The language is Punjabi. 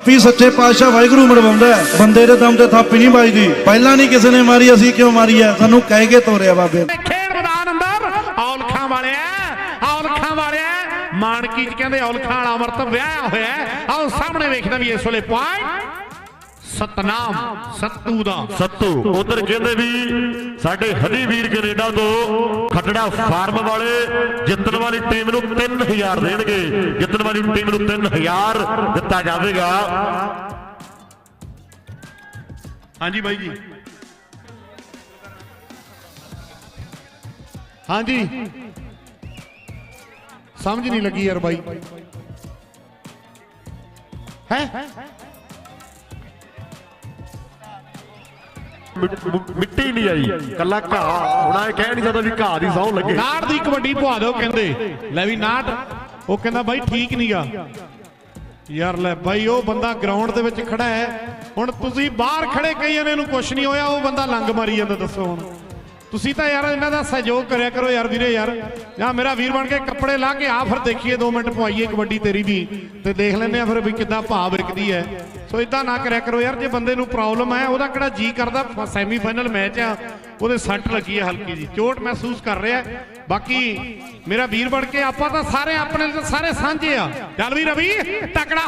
ਵੀ ਸੱਚੇ ਪਾਤਸ਼ਾਹ ਵਾਹਿਗੁਰੂ ਮਰਵਾਉਂਦਾ ਹੈ। ਬੰਦੇ ਦੇ ਦਮ ਤੇ ਥਾਪੀ ਨਹੀਂ ਵੱਜਦੀ ਪਹਿਲਾਂ ਨਹੀਂ ਕਿਸੇ ਨੇ ਮਾਰੀ ਅਸੀਂ ਕਿਉਂ ਮਾਰੀ ਹੈ ਸਾਨੂੰ ਕਹਿ ਕੇ ਤੋਰਿਆ ਬਾਬੇ। ਖੇਡ ਮੈਦਾਨ ਅੰਦਰ ਔਲਖਾਂ ਵਾਲਿਆ ਔਲਖਾਂ ਵਾਲਿਆ ਮਾਨਕੀ ਚ ਕਹਿੰਦੇ ਔਲਖਾਂ ਵਾਲਾ ਅਮਰਤ ਵਿਆਹਿਆ ਹੋਇਆ। ਆਓ ਸਾਹਮਣੇ ਵੇਖਦਾ ਵੀ ਇਸ ਵੇਲੇ ਪੁਆਇੰਟ ਸਤਨਾਮ ਸੱਤੂ ਦਾ ਸੱਤੂ ਉਧਰ ਕਹਿੰਦੇ ਵੀ ਸਾਡੇ ਹਨੀ ਵੀਰ ਕੈਨੇਡਾ ਤੋਂ ਜਿਹੜਾ ਫਾਰਮ ਵਾਲੇ ਜਿੱਤਣ ਵਾਲੀ ਟੀਮ ਨੂੰ 3000 ਦੇਣਗੇ। ਜਿੱਤਣ ਵਾਲੀ ਟੀਮ ਨੂੰ 3000 ਦਿੱਤਾ ਜਾਵੇਗਾ। ਹਾਂਜੀ ਬਾਈ ਜੀ। ਹਾਂਜੀ। ਸਮਝ ਨਹੀਂ ਲੱਗੀ ਯਾਰ ਬਾਈ। ਹੈ? ਮਿੱਟੀ ਨਹੀਂ ਆਈ। ਕੱਲਾ ਘਾਹ। ਹੁਣ ਇਹ ਕਹਿ ਨਹੀਂ ਸਕਦਾ ਵੀ ਘਾਹ ਦੀ ਸੌਂ ਲੱਗੇ। ਨਾਟ ਦੀ ਕਬੱਡੀ ਪਵਾ ਦਿਓ ਕਹਿੰਦੇ, ਲੈ ਵੀ ਨਾਟ ਉਹ ਕਹਿੰਦਾ ਬਾਈ ਠੀਕ ਨਹੀਂਗਾ ਯਾਰ ਲੈ ਬਾਈ, ਉਹ ਬੰਦਾ ਗਰਾਊਂਡ ਦੇ ਵਿੱਚ ਖੜਾ ਹੈ। ਹੁਣ ਤੁਸੀਂ ਬਾਹਰ ਖੜੇ ਕਈ ਇਹਨੂੰ ਨੂੰ ਕੁਛ ਨਹੀਂ ਹੋਇਆ, ਉਹ ਬੰਦਾ ਲੰਗ ਮਾਰੀ ਜਾਂਦਾ, ਦੱਸੋ ਹੁਣ। ਤੁਸੀਂ ਤਾਂ ਯਾਰ ਇਹਨਾਂ ਦਾ ਸਹਿਯੋਗ ਕਰਿਆ ਕਰੋ ਯਾਰ ਵੀਰੇ ਯਾਰ। ਜਾਂ ਮੇਰਾ ਵੀਰ ਬਣ ਕੇ ਕੱਪੜੇ ਲਾ ਕੇ ਆ ਫਿਰ ਦੇਖੀਏ 2 ਮਿੰਟ ਪਵਾਈਏ ਕਬੱਡੀ ਤੇਰੀ ਵੀ। ਤੇ ਦੇਖ ਲੈਂਦੇ ਆ ਫਿਰ ਵੀ ਕਿੱਦਾਂ ਭਾਵ ਵਿਕਦੀ ਹੈ। ਸੋ ਇਦਾਂ ਨਾ ਕਰਿਆ ਕਰੋ ਯਾਰ, ਜੇ ਬੰਦੇ ਨੂੰ ਪ੍ਰੋਬਲਮ ਹੈ, ਉਹਦਾ ਕਿਹੜਾ ਜੀ ਕਰਦਾ? ਸੈਮੀਫਾਈਨਲ ਮੈਚ ਆ, ਉਹਦੇ ਸੱਟ ਲੱਗੀ ਹੈ ਹਲਕੀ ਜੀ ਚੋਟ ਮਹਿਸੂਸ ਕਰ ਰਿਹਾ ਬਾਕੀ ਮੇਰਾ ਵੀਰ ਬਣ ਕੇ ਆਪਾਂ ਤਾਂ ਸਾਰੇ ਆਪਣੇ, ਸਾਰੇ ਸਾਂਝੇ ਆ। ਚੱਲ ਵੀ ਰਵੀ, ਤਕੜਾ